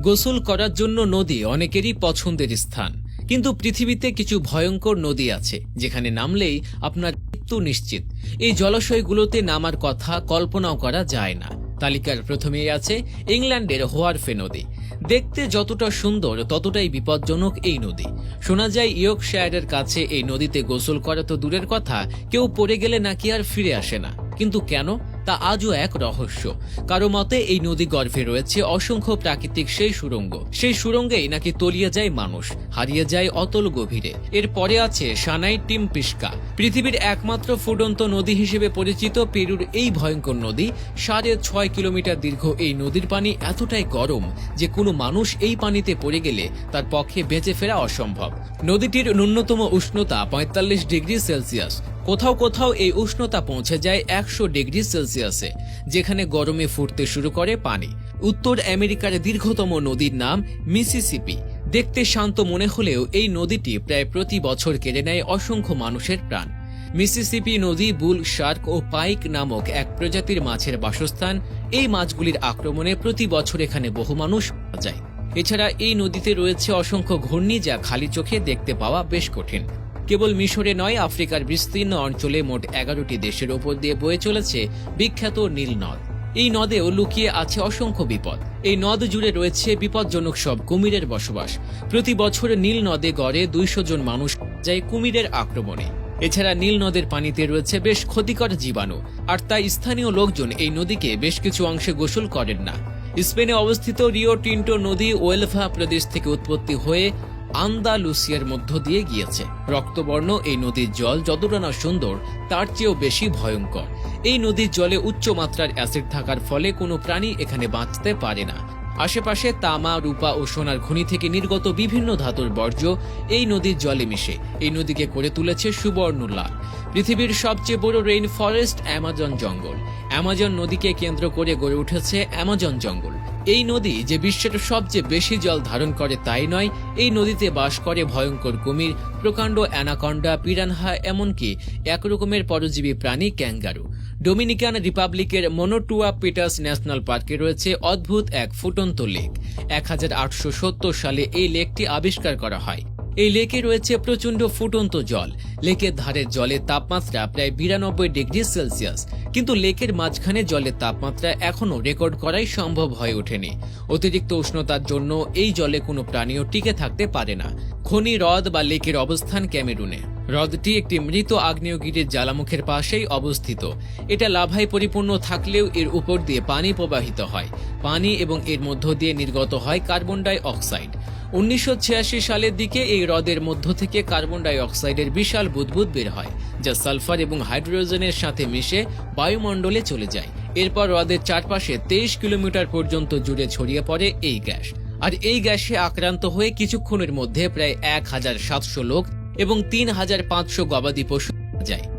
গোসল করার জন্য নদী অনেকেরই পছন্দের স্থান। কিন্তু পৃথিবীতে কিছু ভয়ঙ্কর নদী আছে, যেখানে নামলেই আপনার মৃত্যু নিশ্চিত। এই জলাশয়গুলোতে নামার কথা কল্পনাও করা যায় না। তালিকার প্রথমেই আছে ইংল্যান্ডের হোয়ারফে নদী। দেখতে যতটা সুন্দর, ততটাই বিপজ্জনক এই নদী। শোনা যায় ইয়র্কশায়ারের কাছে এই নদীতে গোসল করা তো দূরের কথা, কেউ পড়ে গেলে নাকি আর ফিরে আসে না। কিন্তু কেন? তা আজও এক রহস্য। কারও মতে, এই নদী গর্ভে রয়েছে অসংখ্য প্রাকৃতিক সেই সুরঙ্গ। সেই সুরঙ্গেই নাকি তলিয়ে যায় মানুষ, হারিয়ে যায় অতল গভীরে। এর পরে আছে সানাই টিম পিস্কা পৃথিবীর একমাত্র ফুটন্ত নদী হিসেবে পরিচিত পেরুর এই ভয়ঙ্কর নদী, সাড়ে ছয় কিলোমিটার দীর্ঘ এই নদীর পানি এতটাই গরম যে কোনো মানুষ এই পানিতে পড়ে গেলে তার পক্ষে বেঁচে ফেরা অসম্ভব। নদীটির ন্যূনতম উষ্ণতা পঁয়তাল্লিশ ডিগ্রি সেলসিয়াস। কোথাও কোথাও এই উষ্ণতা পৌঁছে যায় একশো ডিগ্রি সেলসিয়াসে, যেখানে গরমে ফুটতে শুরু করে পানি। উত্তর আমেরিকার দীর্ঘতম নদীর নাম মিসিসিপি। দেখতে শান্ত মনে হলেও এই নদীটি প্রায় প্রতি বছর কেড়ে নেয় অসংখ্য মানুষের প্রাণ। মিসিসিপি নদী বুল শার্ক ও পাইক নামক এক প্রজাতির মাছের বাসস্থান। এই মাছগুলির আক্রমণে প্রতি বছর এখানে বহু মানুষ যায়। এছাড়া এই নদীতে রয়েছে অসংখ্য ঘূর্ণি যা খালি চোখে দেখতে পাওয়া বেশ কঠিন। কেবল মিশরে নয়, আফ্রিকার বিস্তীর্ণ অঞ্চলে মোট এগারোটি দেশের ওপর দিয়ে বয়ে চলেছে বিখ্যাত নীল নদ। এই নদেও লুকিয়ে আছে অসংখ্য বিপদ। এই নদ জুড়ে রয়েছে বিপজ্জনক সব কুমিরের বসবাস। প্রতি বছর নীল নদে গড়ে দুইশো জন মানুষ যায় কুমিরের আক্রমণে। এছাড়া নীল নদের পানিতে রয়েছে বেশ ক্ষতিকর জীবাণু, আর তাই স্থানীয় লোকজন এই নদীকে বেশ কিছু অংশে গোসল করেন না। স্পেনে অবস্থিত রিও টিন্টো নদী ওয়েলভা প্রদেশ থেকে উৎপত্তি হয়ে আন্দালুসিয়ার মধ্য দিয়ে গিয়েছে। রক্তবর্ণ এই নদীর জল যতটা না সুন্দর, তার চেয়েও বেশি ভয়ঙ্কর। এই নদীর জলে উচ্চ মাত্রার অ্যাসিড থাকার ফলে কোনো প্রাণী এখানে বাঁচতে পারে না। আশেপাশে তামা, রূপা ও সোনার খনি থেকে নির্গত বিভিন্ন ধাতুর বর্জ্য এই নদীর জলে মিশে। এই নদীকে করে তুলেছে সুবর্ণ লাল পৃথিবীর সবচেয়ে বড় রেইন ফরেস্ট অ্যামাজন জঙ্গল। অ্যামাজন নদীকে কেন্দ্র করে গড়ে উঠেছে অ্যামাজন জঙ্গল। এই নদী যে বিশ্বের সবচেয়ে বেশি জল ধারণ করে তাই নয়, এই নদীতে বাস করে ভয়ঙ্কর কুমির, প্রকাণ্ড অ্যানাকন্ডা, পিরানহা, এমনকি এক রকমের পরজীবী প্রাণী ক্যাঙ্গারু। ডোমিনিকান রিপাবলিকের মনোটুয়া পিটার্স ন্যাশনাল পার্কে রয়েছে অদ্ভুত এক ফুটন্ত লেক। এক হাজার আটশো সত্তর সালে এই লেকটি আবিষ্কার করা হয়। এই লেকে রয়েছে প্রচণ্ড ফুটন্ত জল। লেকের ধারের জলের তাপমাত্রা প্রায় বিরানব্বই ডিগ্রি সেলসিয়াস। কিন্তু লেকের মাঝখানে জলের তাপমাত্রা এখনও রেকর্ড করাই সম্ভব হয়ে ওঠেনি। অতিরিক্ত উষ্ণতার জন্য এই জলে কোনো প্রাণীও টিকে থাকতে পারে না। খনি হ্রদ বা লেকের অবস্থান ক্যামেরুনে। হ্রদটি একটি মৃত আগ্নেয়গিরির জ্বালামুখের পাশেই অবস্থিত। এটা লাভায় পরিপূর্ণ থাকলেও এর উপর দিয়ে পানি প্রবাহিত হয়। পানি এবং এর মধ্য দিয়ে নির্গত হয় কার্বন ডাই অক্সাইড। উনিশশো ছিয়াশি সালের দিকে এই হ্রদের মধ্য থেকে কার্বন ডাই অক্সাইডের বিশাল বুদবুদ বের হয়, যা সালফার এবং হাইড্রোজেনের সাথে মিশে বায়ুমণ্ডলে চলে যায়। এরপর হ্রদের চারপাশে তেইশ কিলোমিটার পর্যন্ত জুড়ে ছড়িয়ে পড়ে এই গ্যাস। আর এই গ্যাসে আক্রান্ত হয়ে কিছুক্ষণের মধ্যে প্রায় এক হাজার সাতশো লোক এবং তিন হাজার পাঁচশো গবাদি পশু যায়।